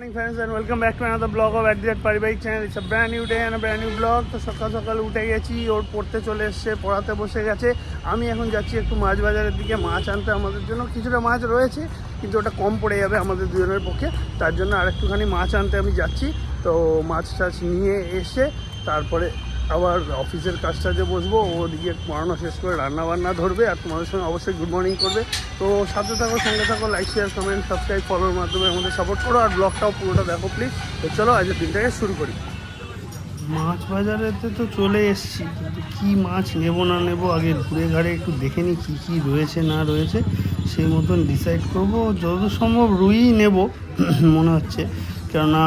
morning friends and welcome back to another blog of at পারিবারিক channel channel. It's new day and day new vlog. তো সকাল সকাল উঠে গেছি, ওর পড়তে চলে এসছে, পড়াতে বসে গেছে আমি এখন যাচ্ছি একটু মাছ বাজারের দিকে, মাছ আনতে আমাদের জন্য কিছুটা মাছ রয়েছে, কিন্তু ওটা কম পড়ে যাবে আমাদের দুজনের পক্ষে তার জন্য আর একটুখানি মাছ আনতে আমি যাচ্ছি তো মাছ টাছ নিয়ে এসে তারপরে আবার অফিসের কাজটা যে বসবো ওদিকে পড়ানো শেষ করে রান্না বান্না ধরবে আর তোমাদের সঙ্গে অবশ্যই গুড মর্নিং করবে। তো সাথে থাকো, সঙ্গে থাকো লাইক শেয়ার কমেন্ট সাবস্ক্রাইব ফলোর মাধ্যমে আমাদের সাপোর্ট করো আর ব্লগটাও পুরোটা দেখো প্লিজ তো চলো, আজকের দিনটাকে শুরু করি। মাছ বাজারেতে তো চলে এসেছি, কিন্তু কী মাছ নেব না নেব আগে ঘুরে ঘাড়ে একটু দেখে নিই কী কী রয়েছে, না রয়েছে। সেই মতন ডিসাইড করব, যত সম্ভব রুই নেব, মনে হচ্ছে। কেননা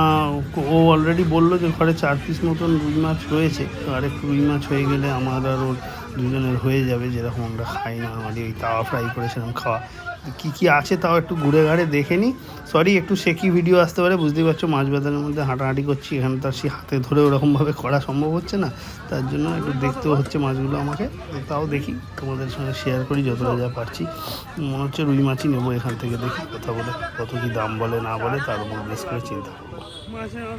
ও অলরেডি বলল যে ঘরে চার পিস মতন রুই মাছ রয়েছে। আর একটু রুই মাছ হয়ে গেলে আমার আর ওর দুজনের হয়ে যাবে, যেরকম আমরা খাই না, আমাদের ওই তাওয়া ফ্রাই করেছিলাম খাওয়া। কী কী আছে তাও একটু ঘুরে ঘাড়ে দেখে নিই সরি একটু শেকি ভিডিও আসতে পারে বুঝতেই পারছ, মাছ বাজারের মধ্যে হাঁটাহাঁটি করছি, এখানে তার সে হাতে ধরে ওরকমভাবে করা সম্ভব হচ্ছে না। তার জন্য একটু দেখতেও হচ্ছে মাছগুলো আমাকে তাও দেখি, তোমাদের সঙ্গে শেয়ার করি, যতটা যা পারছি। মনে হচ্ছে রুই মাছই নেব এখান থেকে দেখি, কথা বলে, কত কি দাম বলে, না বলে, তার উপর বেশ করে চিন্তা।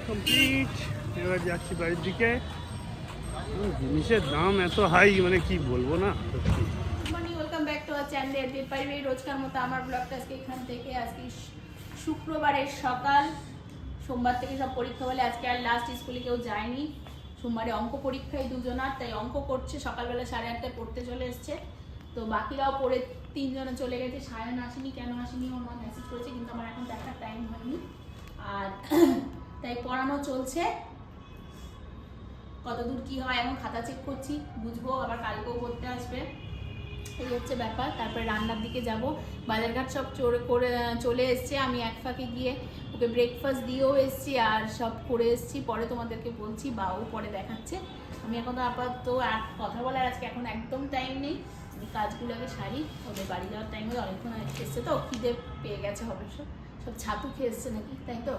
করব যাচ্ছি দিকে। জিনিসের দাম এত হাই মানে কি বলব না? চ্যানেল এর পারিবারিক রোজকার মতো আমার ব্লগটা আজকে এখান থেকে, আজকে শুক্রবারের সকাল। সোমবার থেকে সব পরীক্ষা বলে আজকে আর লাস্ট স্কুলে কেউ যায়নি। সোমবারে অঙ্ক পরীক্ষায় দুজনার, তাই অঙ্ক করছে, সকালবেলা সাড়ে আটটায় পড়তে চলে এসছে। তো বাকিরাও পড়ে তিনজনে চলে গেছে, সায়ন আসেনি, কেন আসেনি, ওর মা মেসেজ করেছে, কিন্তু আমার এখন দেখার টাইম হয়নি। আর তাই পড়ানো চলছে। কতদূর কি হয়, এখন খাতা চেক করছি, বুঝব, আবার কালকেও করতে আসবে। এই হচ্ছে ব্যাপার। তারপরে রান্নার দিকে যাব। বাজারঘাট সব চড়ে করে চলে এসছে। আমি এক ফাঁকে গিয়ে ওকে ব্রেকফাস্ট দিয়েও এসছি আর সব করে এসছি। পরে তোমাদেরকে বলছি বা ও পরে দেখাচ্ছে। আমি এখন তো আপাতত আর কথা বলার আজকে এখন একদম টাইম নেই। আমি কাজগুলো আগে সারি। ওদের বাড়ি যাওয়ার টাইম হয়ে অনেকক্ষণ এসছে তো। খিদে পেয়ে গেছে হবে সব ছাতু খেয়ে এসছে নাকি? তাই তো?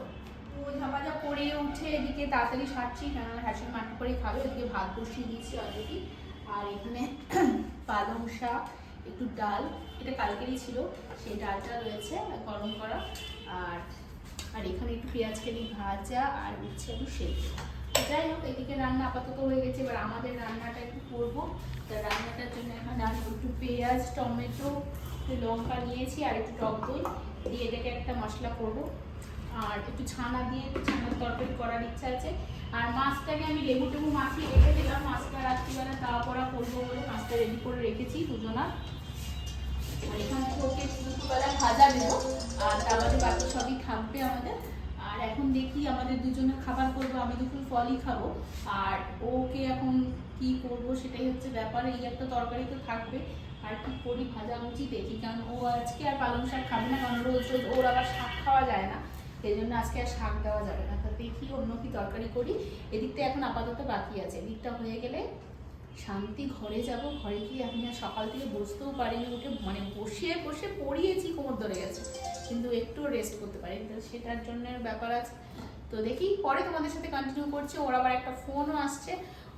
ঝাপাঝা পরে উঠে, এদিকে তাড়াতাড়ি সারছি। কেননা হ্যাসের মাটি করে খাবে। ওদিকে ভাত বসিয়ে দিয়েছি অলরেডি আর এখানে পালং শাক, একটু ডাল, এটা কালকেরই ছিল, সেই ডালটা রয়েছে, গরম করা। আর আর এখানে একটু পেঁয়াজ কেলি ভাজা আর উচ্ছে একটু সেদ্ধ। যাই হোক, এদিকে রান্না আপাতত হয়ে গেছে, এবার আমাদের রান্নাটা একটু করব। তা রান্নাটার জন্য এখানে আমি একটু পেঁয়াজ, টমেটো, একটু লঙ্কা নিয়েছি আর একটু টক দই। দিয়ে এটাকে একটা মশলা করব। আর একটু ছানা দিয়ে, ছানার তরকারি করার ইচ্ছা আছে। আর মাছটাকে আমি লেবু টেবু মাখিয়ে রেখে দিলাম। মাছটা রাত্রিবেলা রেডি করে রেখেছি দুজনা। আর এখান দুপুরবেলা ভাজা দেবো, আর তার বাদে বাকি সবই থাকবে আমাদের। আর এখন দেখি আমাদের দুজনে খাবার করব, আমি দুপুর ফলই খাব। আর ওকে এখন কি করব সেটাই হচ্ছে ব্যাপার, এই একটা তরকারি তো থাকবে। আর কি করি ভাজা মুচি দেখি, কারণ ও আজকে আর পালং শাক খাবে না, কারণ রোজ রোজ ওর আবার শাক খাওয়া যায় না। সেই জন্য আজকে আর শাক দেওয়া যাবে না। তো দেখি অন্য কি তরকারি করি। এদিকটা এখন আপাতত বাকি আছে। এদিকটা হয়ে গেলে শান্তি, ঘরে যাব, ঘরে গিয়ে আমি আর সকাল থেকে বসতেও পারিনি, উঠে মানে বসে বসে পড়িয়েছি কোমর ধরে গেছে। কিন্তু একটু রেস্ট করতে পারি তো সেটার জন্য ব্যাপার আছে। তো দেখি পরে তোমাদের সাথে কন্টিনিউ করছে। ওর আবার একটা ফোনও আসছে।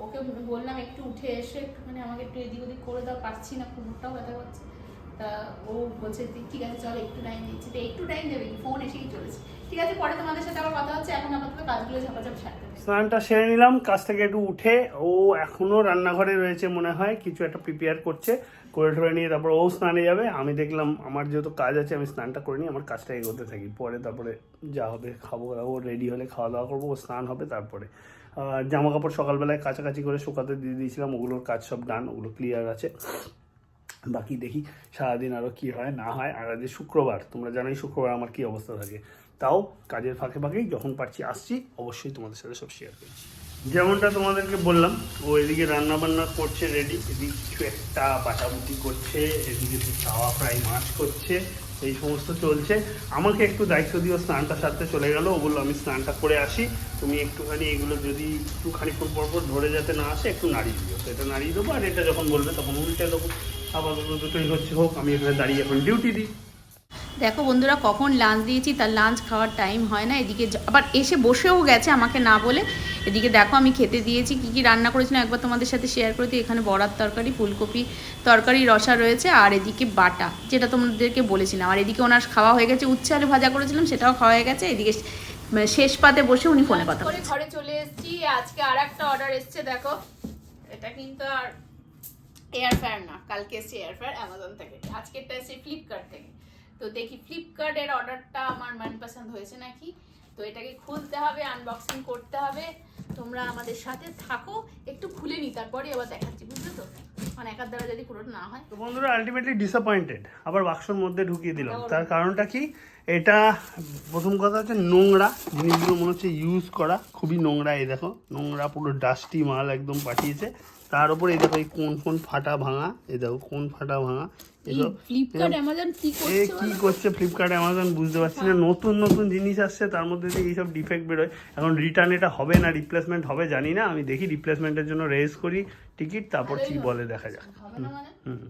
ওকে বললাম একটু উঠে এসে একটুখানি আমাকে একটু এদিক ওদিক করে দাও, পারছি না কোমরটাও ব্যথা করছে। তা ও বলছে ঠিক আছে, চল, একটু টাইম দিচ্ছি। তো একটু টাইম দেবে ফোন এসেই চলেছে। ঠিক আছে, পরে তোমাদের সাথে আবার কথা হচ্ছে, এখন আপাতত কাজগুলো ঝাপাঝাপ সারতে স্নানটা সেরে নিলাম, কাজ থেকে একটু উঠে ও এখনও রান্নাঘরে রয়েছে মনে হয়, কিছু একটা প্রিপেয়ার করছে, করে ঠরে নিয়ে তারপর ও স্নানে যাবে। আমি দেখলাম আমার যেহেতু কাজ আছে, আমি স্নানটা করে নিই, আমার কাজটা এগোতে থাকি। পরে তারপরে যা হবে, খাব ও রেডি হলে খাওয়া দাওয়া করব, ও স্নান হবে তারপরে। জামা কাপড় সকালবেলায় কাছাকাছি করে শুকাতে দিয়ে দিয়েছিলাম, ওগুলোর কাজ সব ডান ওগুলো ক্লিয়ার আছে। বাকি দেখি সারাদিন আরও কি হয়, না হয়। আর আজ শুক্রবার, তোমরা জানোই শুক্রবার আমার কি অবস্থা থাকে। তাও কাজের ফাঁকে ফাঁকেই যখন পারছি আসছি, অবশ্যই তোমাদের সাথে সব শেয়ার করছি। যেমনটা তোমাদেরকে বললাম, ও এদিকে রান্না বান্না করছে রেডি এদিকে কিছু একটা বাটাবুটি করছে, এদিকে চাওয়া ফ্রাই মাছ করছে, এই সমস্ত চলছে। আমাকে একটু দায়িত্ব দিও, স্নানটা সারতে চলে গেল। ও বলল, আমি স্নানটা করে আসি। তুমি একটুখানি এগুলো যদি একটু খানিক্ষণ পর পর ধরে যাতে না আসে, একটু নাড়িয়ে দিও। এটা নাড়িয়ে দেবো, আর এটা যখন বলবে তখন উল্টে দেবো। আপাতত দুটোই হচ্ছে হোক আমি এখানে দাঁড়িয়ে এখন ডিউটি দিই। দেখো বন্ধুরা কখন লাঞ্চ দিয়েছি তার লাঞ্চ খাওয়ার টাইম হয় না এদিকে আবার এসে বসেও গেছে আমাকে না বলে। এদিকে দেখো আমি খেতে দিয়েছি কি কি রান্না করেছিলাম একবার তোমাদের সাথে শেয়ার করে দিই। এখানে বড়ার তরকারি ফুলকপি তরকারি রসা রয়েছে আর এদিকে বাটা যেটা তোমাদেরকে বলেছিলাম। আর এদিকে ওনার খাওয়া হয়ে গেছে উচ্ছে আলু ভাজা করেছিলাম সেটাও খাওয়া হয়ে গেছে। এদিকে মানে শেষ পাতে বসে উনি ফোনে কথা করে ঘরে চলে এসেছি আজকে আর একটা অর্ডার এসছে দেখো। এটা কিন্তু আর এয়ার ফ্রায়ার না কালকে এসছে এয়ার ফ্রায়ার অ্যামাজন থেকে। আজকেরটা এসছে ফ্লিপকার্ট থেকে। তো দেখি ফ্লিপকার্টের অর্ডারটা আমার মনপসন্দ হয়েছে নাকি? তো এটাকে খুলতে হবে আনবক্সিং করতে হবে। তোমরা আমাদের সাথে থাকো একটু খুলে নি তারপরে আবার দেখাচ্ছি বুঝলে তো? মানে একার দ্বারা যদি পুরোটা না হয়। তো বন্ধুরা আলটিমেটলি ডিসঅ্যাপয়েন্টেড আবার বাক্সর মধ্যে ঢুকিয়ে দিলাম। তার কারণটা কি? এটা প্রথম কথা হচ্ছে নোংরা জিনিসগুলো মনে হচ্ছে ইউজ করা খুবই নোংরা এই দেখো। নোংরা পুরো ডাস্টি মাল একদম পাঠিয়েছে। তার উপরে এই দেখো এই কোন কোন ফাটা ভাঙা এই দেখো কোন ফাটা ভাঙা। এসব ফ্লিপকার্ট অ্যামাজন কি এ করছে কি করছে ফ্লিপকার্ট অ্যামাজন বুঝতে পারছি না। নতুন নতুন জিনিস আসছে তার মধ্যে দিয়ে এইসব ডিফেক্ট বেরোয়। এখন রিটার্ন এটা হবে না রিপ্লেসমেন্ট হবে জানি না। আমি দেখি রিপ্লেসমেন্টের জন্য রেজ করি টিকিট তারপর কি বলে দেখা যাক। মানে? হুম।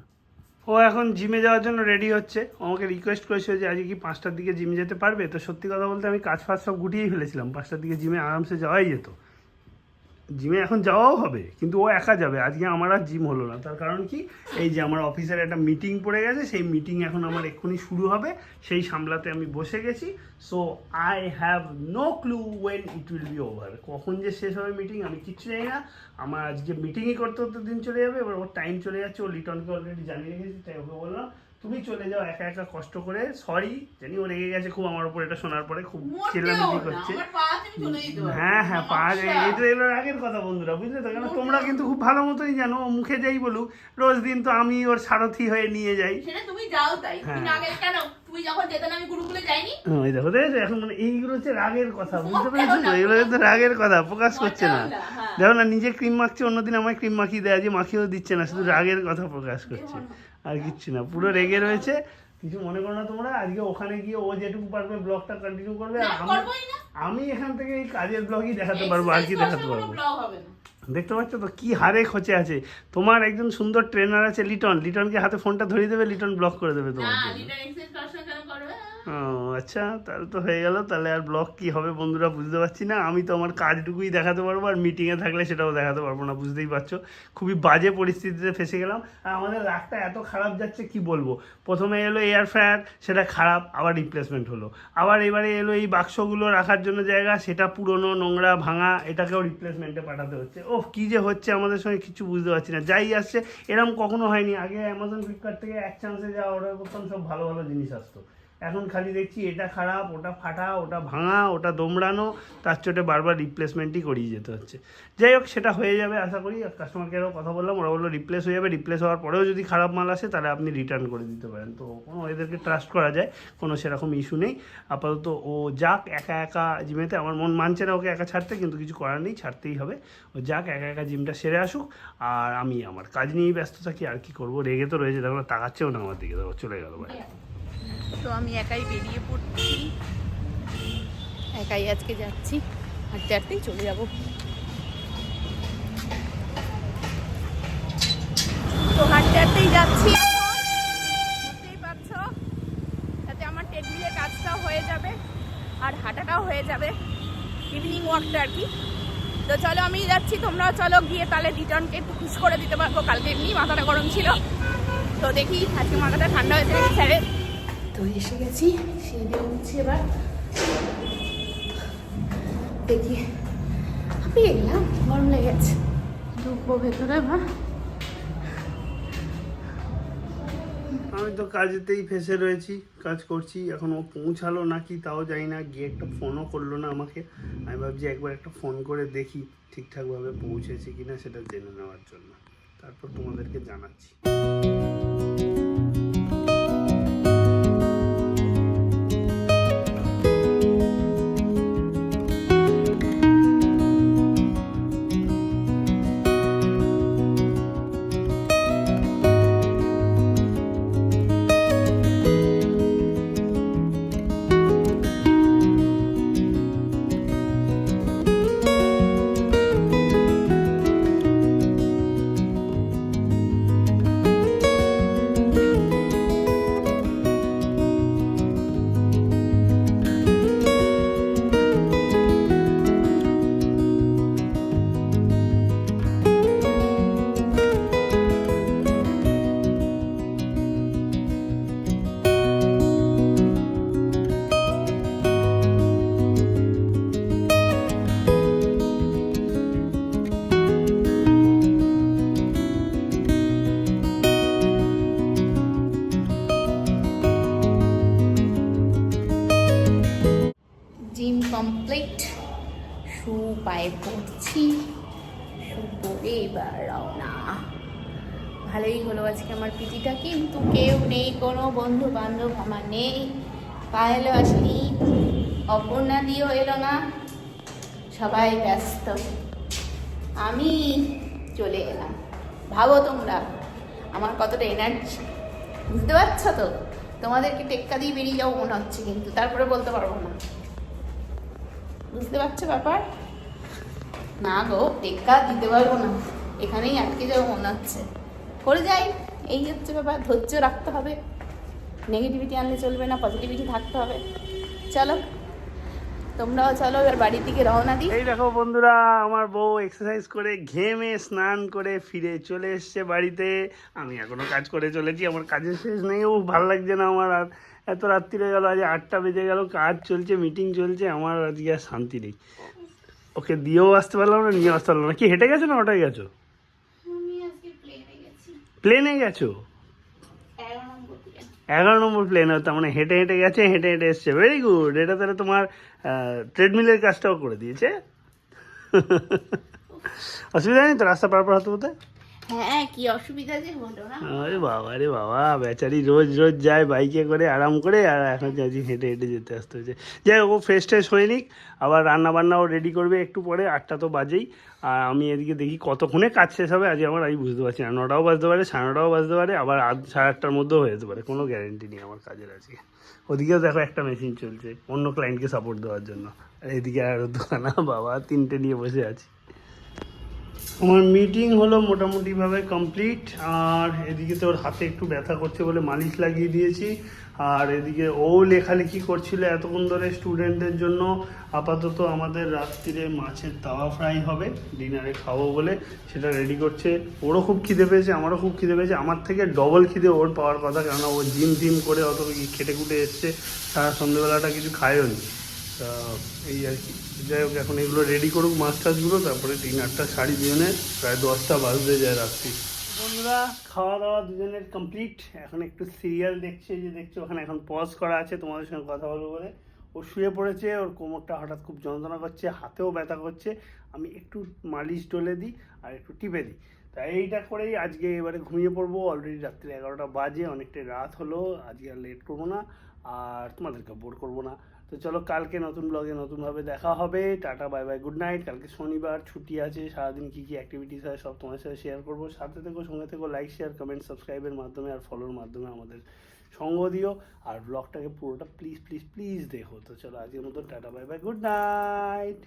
ও এখন জিমে যাওয়ার জন্য রেডি হচ্ছে। আমাকে রিকোয়েস্ট করেছিল যে আজকে কি পাঁচটার দিকে জিমে যেতে পারবে? তো সত্যি কথা বলতে আমি কাজ ফাজ সব গুটিয়েই ফেলেছিলাম। পাঁচটার দিকে জিমে আরামসে যাওয়াই যেত। জিমে এখন যাওয়াও হবে, কিন্তু ও একা যাবে। আজকে আমার আর জিম হলো না। তার কারণ কি? এই যে আমার অফিসের একটা মিটিং পড়ে গেছে, সেই মিটিং এখন আমার এক্ষুনি শুরু হবে। সেই সামলাতে আমি বসে গেছি। So I have no clue when it will be over কখন যে শেষ হবে মিটিং আমি কিচ্ছু জানি না। আমার আজকে মিটিংই করতে করতে দিন চলে যাবে, এবার ওর টাইম চলে যাচ্ছে। ও লিটনকে অলরেডি জানিয়ে রেখেছি, তাই ওকে বললাম তুমি চলে যাও একা একা কষ্ট করে। সরি জানি ও রেগে গেছে খুব আমার উপর এটা শোনার পরে খুব চিল্লামিল্লি করছে। হ্যাঁ হ্যাঁ যায় এটা এলো আগের কথা বন্ধুরা বুঝলে তো? কেন তোমরা কিন্তু খুব ভালো মতোই জানো মুখে যাই বলুক রোজ দিন তো আমি ওর সারথি হয়ে নিয়ে যাই। সেটা তুমি যাও তাই। তুমি হ্যাঁ। কেন? তুমি যখন যেতে আমি গুরুকুলে যাইনি? ওই দেখো এখন মানে এইগুলো হচ্ছে রাগের কথা বুঝতে পেরেছ? তো? এগুলো কিন্তু রাগের কথা প্রকাশ করছে না। হ্যাঁ। দেখো না নিজে ক্রিম মাখছে অন্যদিন আমায় ক্রিম মাখিয়ে দেয় আজকে মাখিয়েও দিচ্ছে না শুধু রাগের কথা প্রকাশ করছে। আর কিচ্ছু না পুরো রেগে রয়েছে। কিছু মনে করো না তোমরা আজকে ওখানে গিয়ে ও যেটুকু পারবে ব্লগটা কন্টিনিউ করবে আমি আমি এখান থেকে এই কাজের ব্লগই দেখাতে পারব আর কি দেখাতে পারব। দেখতে পাচ্ছ তো কি হারে খচে আছে। তোমার একজন সুন্দর ট্রেনার আছে লিটন লিটনকে হাতে ফোনটা ধরিয়ে দেবে লিটন ব্লক করে দেবে তোমার জন্য। আচ্ছা তাহলে তো হয়ে গেল। তাহলে আর ব্লগ কি হবে বন্ধুরা বুঝতে পারছি না। আমি তো আমার কাজটুকুই দেখাতে পারব আর মিটিংয়ে থাকলে সেটাও দেখাতে পারব না, বুঝতেই পারছ। খুবই বাজে পরিস্থিতিতে ফেসে গেলাম। আর আমাদের রাগটা এত খারাপ যাচ্ছে, কি বলব? প্রথমে এলো এয়ার ফ্রায়ার সেটা খারাপ, আবার রিপ্লেসমেন্ট হলো। আবার এবারে এলো এই বাক্সগুলো রাখার জন্য জায়গা, সেটা পুরনো, নোংরা, ভাঙা, এটাকেও রিপ্লেসমেন্টে পাঠাতে হচ্ছে। ও কি যে হচ্ছে আমাদের সঙ্গে, কিছু বুঝতে পারছি না। যাই আসছে এরকম কখনো হয়নি। আগে অ্যামাজন ফ্লিপকার্ট থেকে এক চান্সে যা অর্ডার করতাম, সব ভালো ভালো জিনিস আসতো। এখন খালি দেখছি এটা খারাপ, ওটা ফাটা, ওটা ভাঙা, ওটা দোমড়ানো, তার চোটে বারবার রিপ্লেসমেন্টই করিয়ে যেতে হচ্ছে। যাই হোক, সেটা হয়ে যাবে, আশা করি। কাস্টমার কেয়ারও কথা বললাম, ওরা বলল রিপ্লেস হয়ে যাবে রিপ্লেস হওয়ার পরেও যদি খারাপ মাল আসে, তাহলে আপনি রিটার্ন করে দিতে পারেন। তো কোনো এদেরকে ট্রাস্ট করা যায়, কোনো সেরকম ইস্যু নেই। আপাতত ও যাক, একা একা জিমেতে আমার মন মানছে না ওকে একা ছাড়তে, কিন্তু কিছু করার নেই, ছাড়তেই হবে। ও যাক, একা একা জিমটা সেরে আসুক, আর আমি আমার কাজ নিয়েই ব্যস্ত থাকি, আর কি করব? রেগে তো রয়েছে, দেখো তাকাচ্ছেও না আমার দিকে, দেখো, চলে গেল ভাই তো আমি একাই বেরিয়ে পড়ছি। একাই আজকে যাচ্ছি হাঁটতে হাঁটতেই চলে যাব। তো হাঁটতে হাঁটতেই যাচ্ছি বুঝতেই আমার কাজটাও হয়ে যাবে, আর হাঁটাটাও হয়ে যাবে। ইভিনিং আর কি। তো চলো আমি যাচ্ছি চলো গিয়ে তাহলে রিটার্নকে একটু করে দিতে কালকে এমনি মাথাটা গরম ছিল। তো দেখি মাথাটা ঠান্ডা হয়েছে এসে গেছি, সিঁড়ি উঠছি এবার। দেখি পেয়ে গেলাম গরম লেগেছে। ঢুকবো ভেতরে বা আমি তো কাজেতেই ফেসে রয়েছি, কাজ করছি এখন ও পৌঁছালো নাকি তাও জানি না, গিয়ে একটা ফোনও করল না আমাকে। আমি ভাবছি একবার একটা ফোন করে দেখি ঠিকঠাকভাবে পৌঁছেছে কিনা, সেটা জেনে নেওয়ার জন্য। তারপর তোমাদেরকে জানাচ্ছি। ভালোই হলো আজকে আমার পিটিটা কিন্তু কেউ নেই, কোনো বন্ধু বান্ধব আমার নেই। পায়েলও আসেনি অপর্ণা দিও এলো না, সবাই ব্যস্ত। আমি চলে এলাম। ভাবো তোমরা, আমার কতটা এনার্জি বুঝতে পারছ তো? তোমাদেরকে টেক্কা দিয়ে বেরিয়ে যাব মনে হচ্ছে, কিন্তু তারপরে বলতে পারব না। বুঝতে পারছ ব্যাপার? না গো, টেক্কা দিতে পারব না। এখানেই আটকে যাব মনে হচ্ছে। করে যাই। এই হচ্ছে ব্যাপার, ধৈর্য রাখতে হবে। নেগেটিভিটি আনলে চলবে না পজিটিভিটি থাকতে হবে। চলো, তোমরাও চলো এবার বাড়ির দিকে রওনা দিই। এই দেখো বন্ধুরা, আমার বউ এক্সারসাইজ করে ঘেমে স্নান করে ফিরে চলে এসছে বাড়িতে। আমি এখনও কাজ করে চলেছি, আমার কাজের শেষ নেই। ও ভালো লাগছে না আমার, আর এত রাত্রিরে গেল, আজ আটটা বেজে গেল, কাজ চলছে মিটিং চলছে, আমার আজকে আর শান্তি নেই। ওকে দিয়েও আসতে পারলাম না নিয়ে আসতে পারলাম না। কি, হেঁটে গেছো না ওটাই গেছো আমি আজকে প্লেনে গেছি প্লেনে গেছো? এগারো নম্বর প্লেন হতো তার মানে হেঁটে হেঁটে গেছে হেঁটে হেঁটে এসছে। ভেরি গুড এটা তাহলে তোমার ট্রেডমিলের কাজটাও করে দিয়েছে। অসুবিধা নেই তো রাস্তা পার হতে হতে? হ্যাঁ কি অসুবিধা যে আরে বাবা রে বাবা, বেচারি রোজ রোজ যায় বাইকে করে আরাম করে, আর এখন আজকে হেঁটে হেঁটে যেতে আসতে হচ্ছে যাই হোক, ও ফ্রেশ ট্রেশ হয়ে নিক, আবার রান্না বান্নাও রেডি করবে একটু পরে, আটটা তো বাজেই। আর আমি এদিকে দেখি কতক্ষণে কাজ শেষ হবে, আজকে আমার আমি বুঝতে পারছি না, নটাও বাজতে পারে, সাড়ে নটাও বাজতে পারে, আবার আধ, সাড়ে আটটার মধ্যেও হয়ে যেতে পারে, কোনো গ্যারেন্টি নেই আমার কাজের আজকে। ওদিকেও দেখো একটা মেশিন চলছে, অন্য ক্লায়েন্টকে সাপোর্ট দেওয়ার জন্য। এদিকে আর দোকানা বাবা, তিনটে নিয়ে বসে আছি। আমার মিটিং হলো মোটামুটিভাবে কমপ্লিট আর এদিকে তো ওর হাতে একটু ব্যথা করছে বলে মালিশ লাগিয়ে দিয়েছি, আর এদিকে ও লেখালেখি করছিল এতক্ষণ ধরে স্টুডেন্টদের জন্য, আপাতত আমাদের রাত্রিরে মাছের তাওয়া ফ্রাই হবে ডিনারে খাব বলে সেটা রেডি করছে। ওরও খুব খিদে পেয়েছে, আমারও খুব খিদে পেয়েছে, আমার থেকে ডবল খিদে ওর পাওয়ার কথা, কেননা ও জিম টিম করে অত খেটে খুটে এসছে সারা সন্ধ্যেবেলাটা কিছু খায়ও নি। তা এই আর কি। যাই হোক, এখন এগুলো রেডি করুক মাছ টাছগুলো তারপরে ডিনারটা শাড়ি দুজনে প্রায় দশটা বাজতে যায় রাত্রি। বন্ধুরা খাওয়া দাওয়া দুজনের কমপ্লিট এখন একটু সিরিয়াল দেখছে যে দেখছ, ওখানে এখন পজ করা আছে, তোমাদের সঙ্গে কথা বলব বলে। ও শুয়ে পড়েছে, ওর কোমরটা হঠাৎ খুব যন্ত্রণা করছে, হাতেও ব্যথা করছে। আমি একটু মালিশ ডলে দিই আর একটু টিপে দিই। তা এইটা করেই আজকে এবারে ঘুমিয়ে পড়ব। অলরেডি রাত্রি এগারোটা বাজে অনেকটাই রাত হলো, আজকে আর লেট করব না। আর তোমাদেরকে বোর করব না। তো চলো কালকে নতুন ব্লগে নতুনভাবে দেখা হবে। Tata bye bye good night কালকে শনিবার, ছুটি আছে, সারাদিন কী কী অ্যাক্টিভিটিস হয় সব তোমার সাথে শেয়ার করব। সাথে থেকো, সঙ্গে থেকো লাইক শেয়ার কমেন্ট সাবস্ক্রাইবের মাধ্যমে আর ফলোর মাধ্যমে আমাদের সঙ্গ দিও। আর ব্লগটাকে পুরোটা প্লিজ প্লিজ প্লিজ দেখো। তো চলো আজকের মতো tata bye bye good night